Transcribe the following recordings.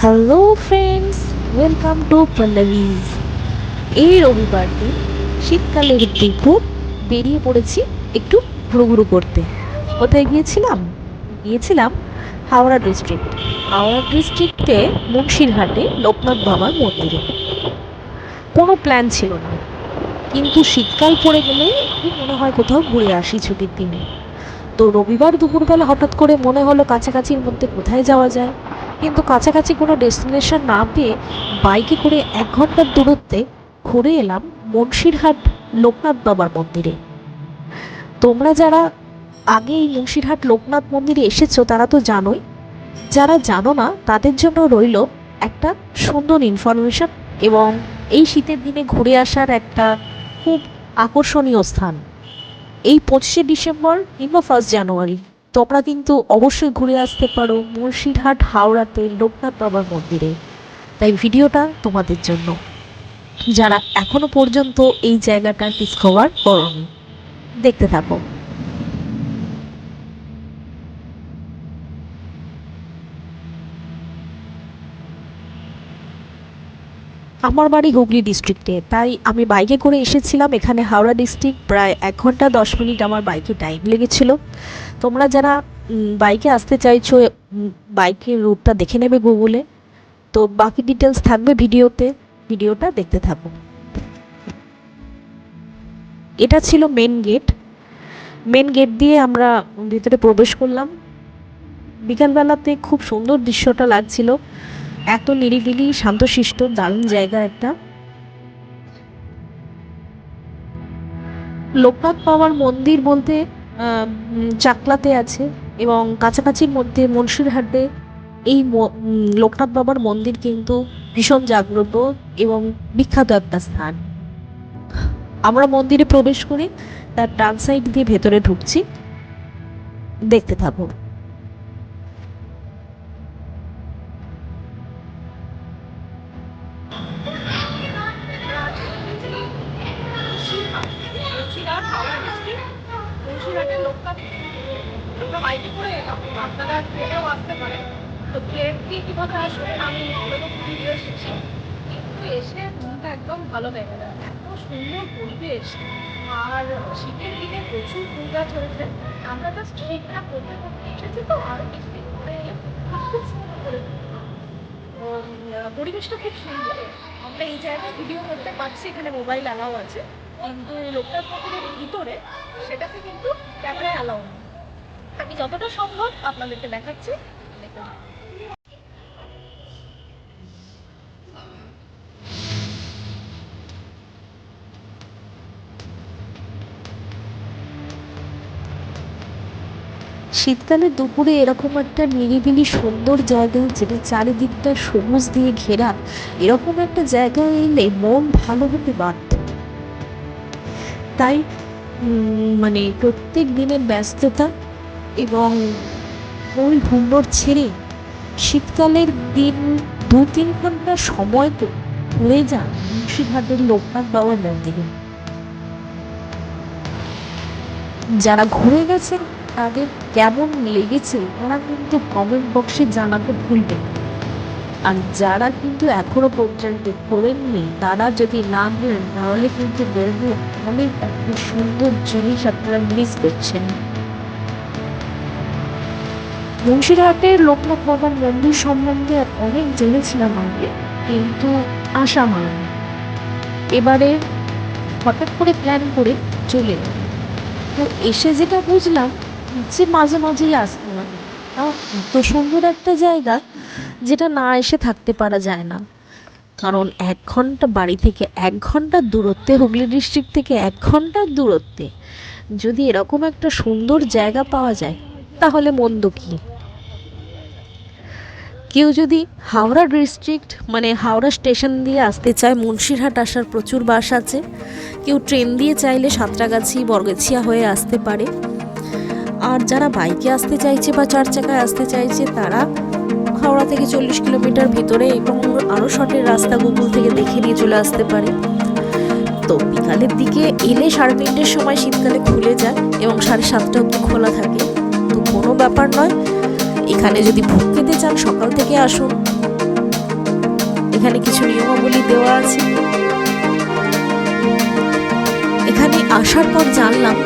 Hello friends welcome to Pallavi's এই রবিবার দিন শীতকালের দুপুর, বেরিয়ে পড়েছি একটু ঘুরুঘুরু করতে। কোথায় গিয়েছিলাম? গিয়েছিলাম হাওড়া ডিস্ট্রিক্ট হাওড়া ডিস্ট্রিক্টে মুন্সিরহাটে লোকনাথ বাবার মন্দিরে। কোনো প্ল্যান ছিল না। কিন্তু শীতকাল পড়ে গেলে খুব মনে হয় কোথাও ঘুরে আসি ছুটির দিনে। তো রবিবার দুপুরবেলা হঠাৎ করে মনে হলো কাছাকাছির মধ্যে কোথায় যাওয়া যায়? কিন্তু কাছাকাছি কোনো ডেস্টিনেশন না পেয়ে বাইকে করে এক ঘণ্টার দূরত্বে ঘুরে এলাম মুন্সিরহাট লোকনাথ বাবার মন্দিরে। তোমরা যারা আগে এই মুন্সিরহাট লোকনাথ মন্দিরে এসেছ তারা তো জানোই। যারা জানো না, তাদের জন্য রইল একটা সুন্দর ইনফরমেশন এবং এই শীতের দিনে ঘুরে আসার একটা খুব আকর্ষণীয় স্থান। এই পঁচিশে ডিসেম্বর কিংবা ফার্স্ট জানুয়ারি তোমরা কিন্তু অবশ্যই ঘুরে আসতে পারো মুর্শিদহাট হাওড়াতে লোকনাথ বাবার মন্দিরে। তাই ভিডিওটা তোমাদের জন্য। যারা এখনও পর্যন্ত এই জায়গাটা ডিসকভার করনি, দেখতে থাকো। আমার বাড়ি হুগলি ডিস্ট্রিক্টে তাই আমি বাইকে করে এসেছিলাম এখানে হাওড়া ডিস্ট্রিক্ট প্রায় এক ঘণ্টা দশ মিনিট আমার বাইকে টাইম লেগেছিল। তোমরা যারা বাইকে আসতে চাইছো বাইকের রুটটা দেখে নেবে গুগলে তো বাকি ডিটেলস থাকবে ভিডিওতে, ভিডিওটা দেখতে থাকো। এটা ছিল মেন গেট মেন গেট দিয়ে আমরা ভিতরে প্রবেশ করলাম। বিকালবেলাতে খুব সুন্দর দৃশ্যটা লাগছিল। এত নিরিবিলি, শান্তশিষ্ট, দারুণ জায়গা একটা। লোকনাথ বাবার মন্দির বলতে চাকলাতে আছে এবং কাছাকাছির মধ্যে মুন্সিরহাটে এই লোকনাথ বাবার মন্দির কিন্তু ভীষণ জাগ্রত এবং বিখ্যাত একটা স্থান। আমরা মন্দিরে প্রবেশ করে তার ডান সাইড দিয়ে ভেতরে ঢুকছি। দেখতে থাকো আপনারা ট্রেনেও আসতে পারেন। তো ট্রেন দিয়ে কীভাবে আসবেন আমি ভিডিও এসেছি। কিন্তু এসে মনটা একদম ভালো হয়ে গেল। এত সুন্দর পরিবেশ। আর শীতের দিনে প্রচুর ফুল গাছ হয়েছে। আমরা জাস্ট ঠিকঠাক করতে করতে এসেছি তো আরও কিছুদিন পরে খুব সুন্দর করে পরিবেশটা খুব সুন্দর। আমরা এই জায়গায় ভিডিও করতে পারছি, এখানে মোবাইল অ্যালাউ আছে। কিন্তু মন্দিরের ভিতরে, সেটাতে কিন্তু ক্যামেরায় অ্যালাউ নেই। আমি যতটা সম্ভব আপনাদেরকে দেখাচ্ছি। শীতকালে দুপুরে এরকম একটা নিরিবিলি সুন্দর জায়গা যেটা চারিদিকটা সবুজ দিয়ে ঘেরা, এরকম একটা জায়গায় এলে মন ভালো হতে বাধ্য। তাই মানে প্রত্যেক দিনের ব্যস্ততা এবং ওই হুন্ডর ছেড়ে শীতকালের দিন দু তিন ঘণ্টা সময় তো হয়ে যান মুন্সিরহাটের লোকনাথ বাবার মন্দিরে। যারা ঘুরে গেছেন, তাদের কেমন লেগেছে ওরা কিন্তু কমেন্ট বক্সে জানাতে ভুলবেন আর যারা কিন্তু এখনও পর্যন্ত করেননি, তারা যদি না করেন তাহলে কিন্তু বলব, অনেক একটা সুন্দর জিনিস আপনারা মিস করছেন। মুন্সিরহাটের লোকনাথ বাবার মন্দির সম্বন্ধে অনেক জেনেছিলাম আগে, কিন্তু আসা হয়নি এবারে হঠাৎ করে প্ল্যান করে চলে তো এসে যেটা বুঝলাম যে মাঝে মাঝেই আসতে হবে। এত সুন্দর একটা জায়গা যেটা না এসে থাকতে পারা যায় না। কারণ এক ঘণ্টা বাড়ি থেকে এক ঘণ্টার দূরত্বে, হুগলি ডিস্ট্রিক্ট থেকে এক ঘণ্টার দূরত্বে যদি এরকম একটা সুন্দর জায়গা পাওয়া যায়, তাহলে মন্দ কি? কেউ যদি হাওড়া ডিস্ট্রিক্ট মানে হাওড়া স্টেশন দিয়ে আসতে চায়, মুন্সিরহাট আসার প্রচুর বাস আছে। কেউ ট্রেন দিয়ে চাইলে সাঁতরাগাছি, বরগেছিয়া হয়ে আসতে পারে। আর যারা বাইকে আসতে চাইছে বা চার চাকায় আসতে চাইছে, তারা হাওড়া থেকে চল্লিশ কিলোমিটার ভিতরে এবং আরও শর্টের রাস্তা গুগল থেকে দেখে নিয়ে চলে আসতে পারে। তো বিকালের দিকে এলে সাড়ে তিনটের সময় শীতকালে খুলে যায় এবং সাড়ে সাতটা অবধি খোলা থাকে। তো কোনো ব্যাপার নয়। এখানে যদি ভোগ খেতে চান, সকাল থেকে আসুন। এখানে কিছু নিয়মাবলী দেওয়া আছে। এখানে আসার পর জানলাম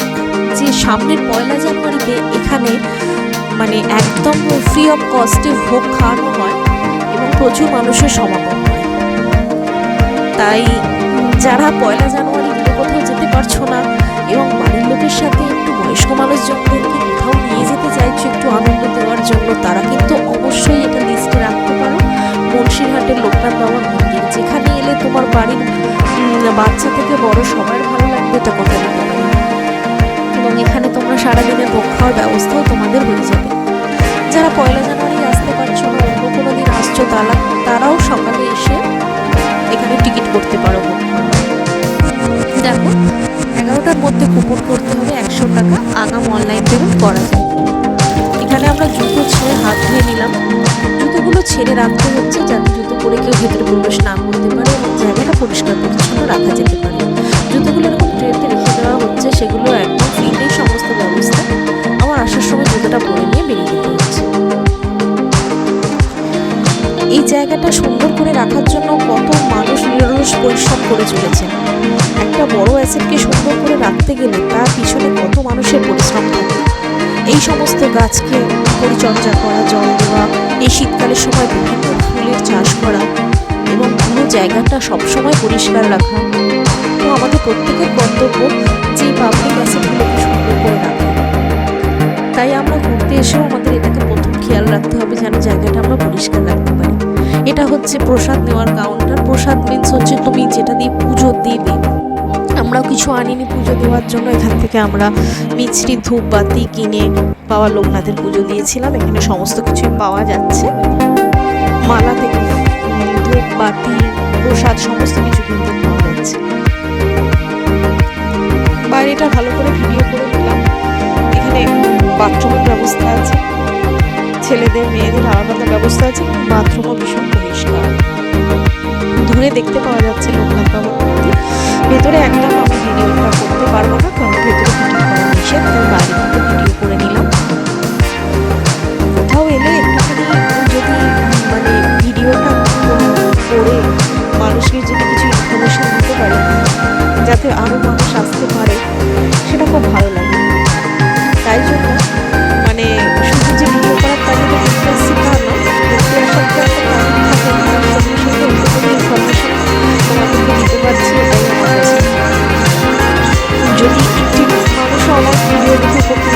যে সামনের পয়লা জানুয়ারিতে এখানে মানে একদম ফ্রি অফ কস্টে ভোগ খাওয়ানো হয় এবং প্রচুর মানুষের সমাগম হয়। তাই যারা পয়লা জানুয়ারি দূরে কোথাও যেতে পারছ না এবং বাড়ির লোকের সাথে একটু বয়স্ক মানুষজনদেরকে কোথাও নিয়ে যেতে চাইছো, একটু আনন্দ জন্য তারা কিন্তু অবশ্যই এটা লিস্টে রাখতে পারো। মুন্সিরহাটের লোকনাথ বাবার মন্দির। যেখানে এলে তোমার বাড়ির বাচ্চা থেকে বড় সবার ভালো লাগবে এটা কথা দিতে এবং এখানে তোমরা সারাদিনের ভোগ খাওয়ার ব্যবস্থাও তোমাদের হয়ে যাবে। যারা পয়লা জানুয়ারি আসতে পারছ না অন্য কোনো দিন আসছো তারা তারাও সকালে এসে এখানে টিকিট করতে পারো দেখো, এগারোটার মধ্যে কুপন করতে হবে একশো টাকা। আগাম অনলাইন পেমেন্ট করা যায়। ছেড়ে রাখতে হচ্ছে যাতে জুতো পরে কেউ ভেতরে প্রবেশ না করতে পারে এবং জায়গাটা পরিষ্কার পরিচ্ছন্ন রাখা যেতে পারে। জুতোগুলো এরকম ট্রেতে রেখে দেওয়া হচ্ছে, সেগুলো একদম ফ্রিতেই সমস্ত ব্যবস্থা আমার আসার সময় জুতোটা পরে নিয়ে বেরিয়ে যেতে হচ্ছে। এই জায়গাটা সুন্দর করে রাখার জন্য কত মানুষ নিরলস পরিশ্রম করে চলেছে একটা বড় অ্যাসেটকে সুন্দর করে রাখতে গেলে তার পিছনে কত মানুষের পরিশ্রম থাকে। এই সমস্ত গাছকে পরিচর্যা করা, জল দেওয়া, এই শীতকালের সময় বিভিন্ন ফুলের চাষ করা এবং পুরো জায়গাটা সবসময় পরিষ্কার রাখা। তো আমাদের প্রত্যেকের কর্তব্য যে পাবলিক অ্যাসেটগুলোকে সুন্দর করে রাখা। তাই আমরা ঘুরতে এসেও আমাদের এটাকে প্রথম খেয়াল রাখতে হবে যেন জায়গাটা আমরা পরিষ্কার রাখতে পারি। এটা হচ্ছে প্রসাদ নেওয়ার কাউন্টার প্রসাদ মিন্স হচ্ছে তুমি যেটা দিয়ে পুজো দেবে আমরাও কিছু আনিনি পুজো দেওয়ার জন্য। এখান থেকে আমরা মিষ্টি ধূপ বাতি কিনে বাবা লোকনাথের পুজো দিয়েছিলাম। এখানে সমস্ত কিছুই পাওয়া যাচ্ছে। মালা থেকে উম, ধূপ বাতি প্রসাদ সমস্ত কিছু কিনতে পাওয়া যাচ্ছে। বাইরেটা ভালো করে ভিডিও করে দিলাম এখানে বাথরুমের ব্যবস্থা আছে। ছেলেদের মেয়েদের আলাদা ব্যবস্থা আছে। বাথরুমও ভীষণ পরিষ্কার। দূরে দেখতে পাওয়া যাচ্ছে লোকনাথ বাবার মন্দির ভেতরে একদম আমি ভিডিওটা করতে পারব না, কারণ ভেতরে ভিডিও করা নিষেধ, তাই বাইরে থেকে ভিডিও করে নিলাম। কোথাও এলে একটুখানি যদি মানে ভিডিওটা করে মানুষকে যদি কিছু ইনফরমেশন দিতে পারে, যাতে আরও যদি একটি মানুষও আমার ভিডিও দেখে উপকৃত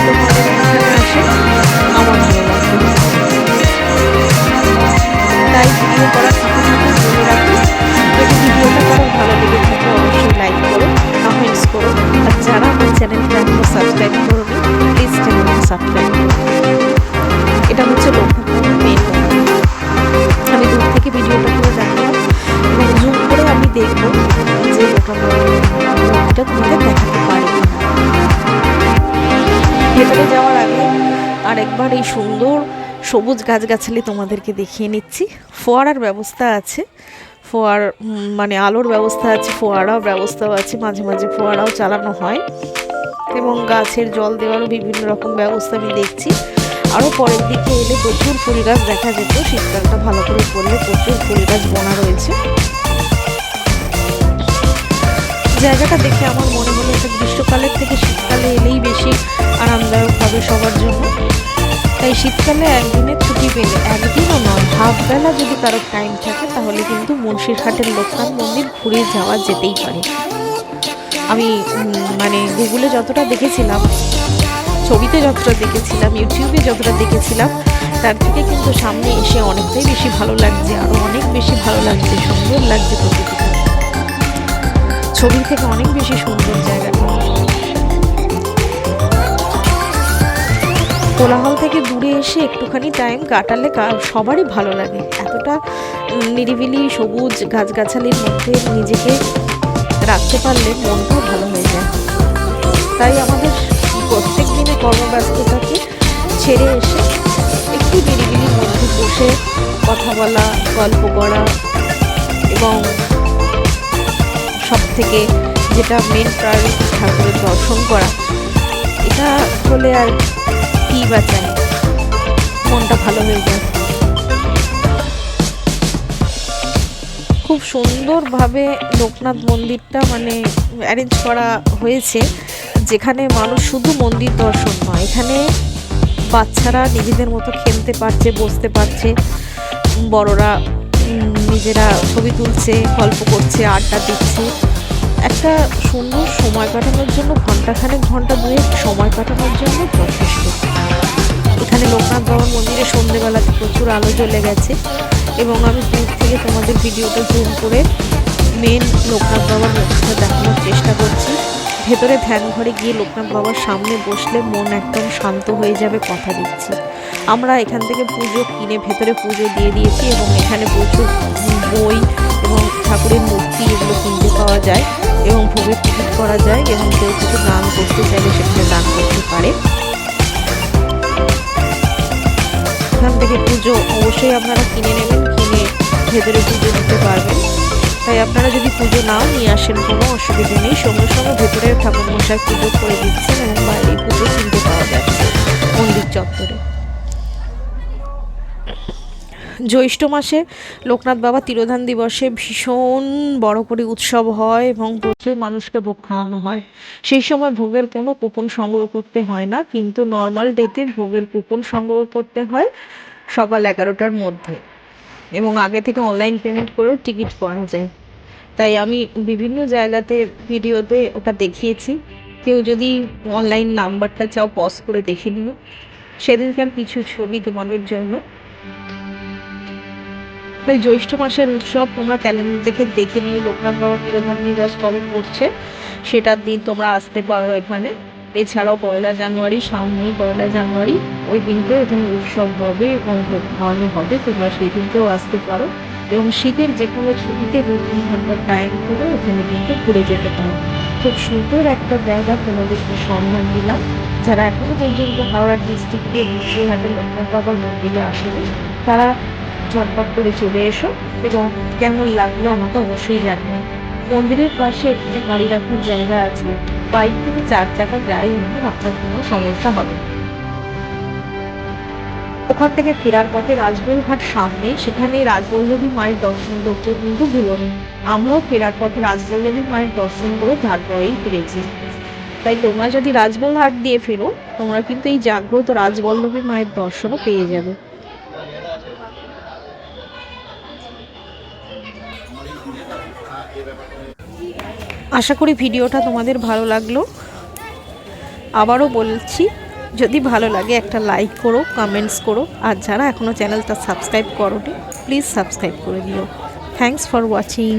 সবুজ গাছগাছালি তোমাদেরকে দেখিয়ে নিচ্ছি। ফোয়ারার ব্যবস্থা আছে। ফোয়ার মানে আলোর ব্যবস্থা আছে, ফোয়ারাও ব্যবস্থাও আছে, মাঝে মাঝে ফোয়ারাও চালানো হয়। এবং গাছের জল দেওয়ারও বিভিন্ন রকম ব্যবস্থা আমি দেখছি। আরও পরের দিকে এলে প্রচুর ফুল গাছ দেখা যেত, শীতকালটা ভালো করে পড়লে প্রচুর ফুল গাছ বোনা রয়েছে। জায়গাটা দেখে আমার মনে হলো এটা গ্রীষ্মকালের থেকে শীতকালে এলেই বেশি আরামদায়ক হবে সবার জন্য। তাই শীতকালে একদিনের ছুটি পেলে একদিনও নয় হাফ বেলা যদি কারও টাইম থাকে, তাহলে কিন্তু মুন্সিরহাটের লোকনাথ মন্দির ঘুরে যাওয়া যেতেই পারে। আমি মানে গুগলে যতটা দেখেছিলাম, ছবিতে যতটা দেখেছিলাম ইউটিউবে যতটা দেখেছিলাম, তার থেকে কিন্তু সামনে এসে অনেকটাই বেশি ভালো লাগছে আরও অনেক বেশি ভালো লাগছে, সুন্দর লাগছে প্রকৃতিটা। ছবি থেকে অনেক বেশি সুন্দর জায়গাটা কোলাহল থেকে দূরে এসে একটুখানি টাইম কাটালে সবারই ভালো লাগে। এতটা নিরিবিলি, সবুজ গাছগাছালির মধ্যে নিজেকে রাখতে পারলে মনটাও ভালো হয়ে যায়। তাই আমাদের প্রত্যেক দিনে কর্মব্যস্ততাকে ছেড়ে এসে একটু নিরিবিলির মধ্যে বসে কথা বলা, গল্প করা এবং সব থেকে যেটা মেন প্রায়োরিটি ঠাকুরের দর্শন করা, এটা হলে আর কি বা চাই মনটা ভালো হয়ে যায়। খুব সুন্দরভাবে লোকনাথ মন্দিরটা মানে অ্যারেঞ্জ করা হয়েছে, যেখানে মানুষ শুধু মন্দির দর্শন নয়, এখানে বাচ্চারা নিজেদের মতো খেলতে পারছে, বসতে পারছে, বড়রা নিজেরা ছবি তুলছে, গল্প করছে, আড্ডা দিচ্ছে। একটা সুন্দর সময় কাটানোর জন্য ঘন্টাখানেক ঘণ্টা দুয়েক সময় কাটানোর জন্য যথেষ্ট। এখানে লোকনাথ বাবার মন্দিরে সন্ধেবেলাতে প্রচুর আলো জ্বলে গেছে এবং আমি দূর থেকে তোমাদের ভিডিওটা জুম করে মেন লোকনাথ বাবার মন্দিরটা দেখানোর চেষ্টা করছি। ভেতরে ধ্যান ঘরে গিয়ে লোকনাথ বাবার সামনে বসলে মন একদম শান্ত হয়ে যাবে কথা দিচ্ছি। আমরা এখান থেকে পুজো কিনে ভেতরে পুজো দিয়ে দিয়েছি এবং এখানে প্রচুর বই এবং ঠাকুরের মূর্তি এগুলো কিনতে পাওয়া যায় এবং ভোগের টিকিট করা যায় এবং কেউ কিছু দান করতে চাইলে সেখানে দান করতে পারে। এখান থেকে পুজো অবশ্যই আপনারা কিনে নেবেন, কিনে ভেতরে পুজো দিতে পারবেন। তাই আপনারা যদি পুজো নাও নিয়ে আসেন, কোনো অসুবিধা নেই। সঙ্গে সঙ্গে ভেতরে ঠাকুর মশাই পুজো করে দিচ্ছেন এবং বাইরে পুজো কিনতে পাওয়া যাচ্ছে মন্দির চত্বরে। জ্যৈষ্ঠ মাসে লোকনাথ বাবা তিরোধান দিবসে ভীষণ বড় করে উৎসব হয় এবং প্রচুর মানুষকে ভোগ খাওয়ানো হয়। সেই সময় ভোগের কোনো কুপন সংগ্রহ করতে হয় না, কিন্তু নর্মাল ডেতে ভোগের কুপন সংগ্রহ করতে হয় সকাল এগারোটার মধ্যে। এবং আগে থেকে অনলাইন পেমেন্ট করেও টিকিট করা যায়। তাই আমি বিভিন্ন জায়গাতে ভিডিওতে ওটা দেখিয়েছি। কেউ যদি অনলাইন নাম্বারটা চাও পজ করে দেখে নিও। সেদিনকার কিছু ছবি তোমাদের জন্য তাই জ্যৈষ্ঠ মাসের উৎসব তোমরা ক্যালেন্ডার দেখে দেখে নিয়ে লোকনাথ বাবা তিরোধান দিবস কবে পড়ছে, সেটার দিন তোমরা আসতে পারো এখানে। এছাড়াও পয়লা জানুয়ারি সামনেই পয়লা জানুয়ারি, ওই দিনকেও এখানে উৎসব হবে এবং খাওয়ানো হবে, তোমরা সেই দিনকেও আসতে পারো। এবং শীতের যে কোনো ছুটিতে দু তিন ঘণ্টার টাইম করে ওখানে কিন্তু ঘুরে যেতে পারো। খুব সুন্দর একটা জায়গা তোমাদেরকে সম্মান দিলাম। যারা এখনও পর্যন্ত হাওড়া ডিস্ট্রিক্টে বসিরহাটের লোকনাথ বাবার মন্দিরে আসেনি, তারা ঝটপট করে চলে এসো এবং কেমন লাগল আমাকে অবশ্যই জানিও। মন্দিরের পাশে একটি গাড়ি রাখার জায়গা আছে। বাইক থেকে চার চাকা যাই কিন্তু আপনার কোনো সমস্যা হবে ওখান থেকে ফেরার পথে রাজবল ঘাট সামনে, সেখানে রাজবল্লভী মায়ের দর্শন করতে কিন্তু ভুলো। আমরাও ফেরার পথে রাজবল্লভী মায়ের দর্শন করে তারপরেই ফিরেছি। তাই তোমরা যদি রাজবলহাট দিয়ে ফেরো, তোমরা কিন্তু এই জাগ্রত রাজবল্লভী মায়ের দর্শনও পেয়ে যাবে। আশা করি ভিডিওটা তোমাদের ভালো লাগল। আবারও বলছি, যদি ভালো লাগে একটা লাইক করো কমেন্টস করো। আর যারা এখনও চ্যানেলটা সাবস্ক্রাইব করো প্লিজ সাবস্ক্রাইব করে দিও। Thanks for watching